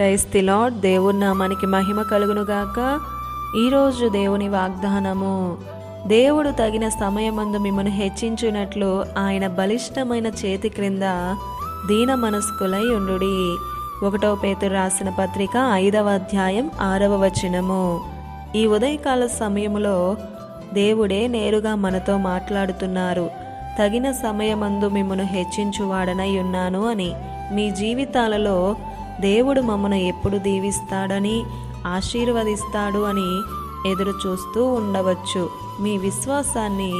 క్రైస్తి lord దేవుని నామానికి మహిమ కలుగునుగాక. ఈరోజు దేవుని వాగ్దానము దేవుడు తగిన సమయమందు మిమ్మను హెచ్చించినట్లు ఆయన బలిష్టమైన చేతి క్రింద దీన మనస్కులై ఉండు ఒకటో పేతురు రాసిన పత్రిక ఐదవ అధ్యాయం ఆరవ వచనము. ఈ ఉదయకాల సమయములో దేవుడే నేరుగా మనతో మాట్లాడుతున్నారు. తగిన సమయమందు మిమ్మను హెచ్చించువాడనై ఉన్నాను అని మీ జీవితాలలో దేవుడు మమ్మను ఎప్పుడు దీవిస్తాడని ఆశీర్వదిస్తాడు అని ఎదురు చూస్తూ ఉండవచ్చు. మీ విశ్వాసాన్ని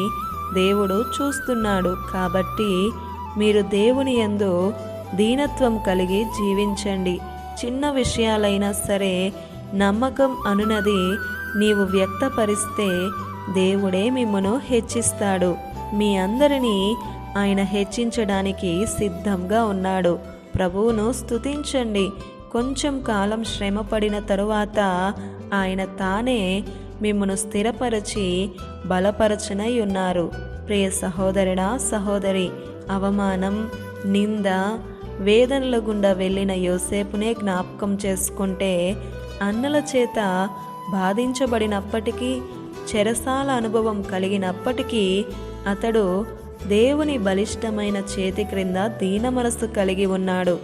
దేవుడు చూస్తున్నాడు. కాబట్టి మీరు దేవుని యందు దీనత్వం కలిగి జీవించండి. చిన్న విషయాలైనా సరే నమ్మకం అనునది నీవు వ్యక్తపరిస్తే దేవుడే మిమ్మను హెచ్చిస్తాడు. మీ అందరినీ ఆయన హెచ్చించడానికి సిద్ధంగా ఉన్నాడు. ప్రభువును స్తుతించండి. కొంచెం కాలం శ్రమపడిన తరువాత ఆయన తానే మిమ్మను స్థిరపరచి బలపరచనై ఉన్నారు ప్రియ సహోదరుడా సహోదరి అవమానం నింద వేదనల గుండా వెళ్ళిన యోసేపునే జ్ఞాపకం చేసుకుంటే అన్నల చేత బాధించబడినప్పటికీ చెరసాల అనుభవం కలిగినప్పటికీ అతడు దేవుని బలిష్టమైన చేతి క్రింద దీన మనస్సు కలిగి ఉన్నాడు.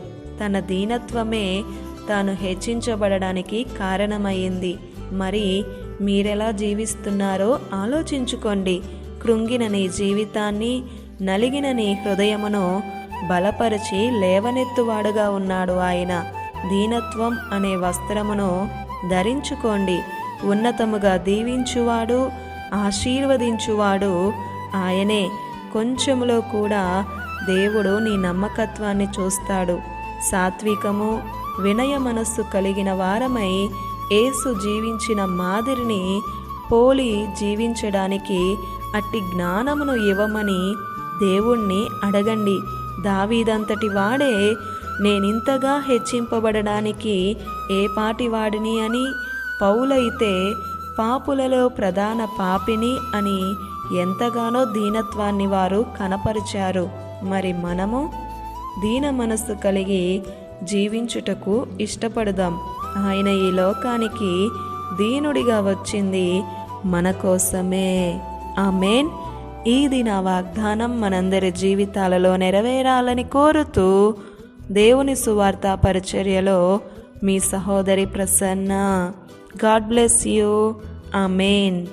తన దీనత్వమే తాను హెచ్చించబడడానికి కారణమయ్యింది మరి మీరెలా జీవిస్తున్నారో ఆలోచించుకోండి. కృంగిన నీ జీవితాన్ని నలిగిన నీ హృదయమును బలపరిచి లేవనెత్తువాడుగా ఉన్నాడు ఆయన. దీనత్వం అనే వస్త్రమును ధరించుకోండి. ఉన్నతముగా దీవించువాడు ఆశీర్వదించువాడు ఆయనే. కొంచెములో కూడా దేవుడు నీ నమ్మకత్వాన్ని చూస్తాడు. సాత్వికము వినయ మనస్సు కలిగిన వారమై ఏసు జీవించిన మాదిరిని పోలి జీవించడానికి అట్టి జ్ఞానమును ఇవ్వమని దేవుణ్ణి అడగండి. దావీదంతటి వాడే నేనింతగా హెచ్చింపబడడానికి ఏ పాటి వాడిని అని పౌలైతే పాపులలో ప్రధాన పాపిని అని ఎంతగానో దీనత్వాన్ని వారు కనపరిచారు. మరి మనము దీన మనస్సు కలిగి జీవించుటకు ఇష్టపడదాం. ఆయన ఈ లోకానికి దీనుడిగా వచ్చింది మన కోసమే. ఆమెన్. ఈ నా వాగ్దానం మనందరి జీవితాలలో నెరవేరాలని కోరుతూ దేవుని సువార్త పరిచర్యలో మీ సహోదరి Prasanna. God bless you. Amen.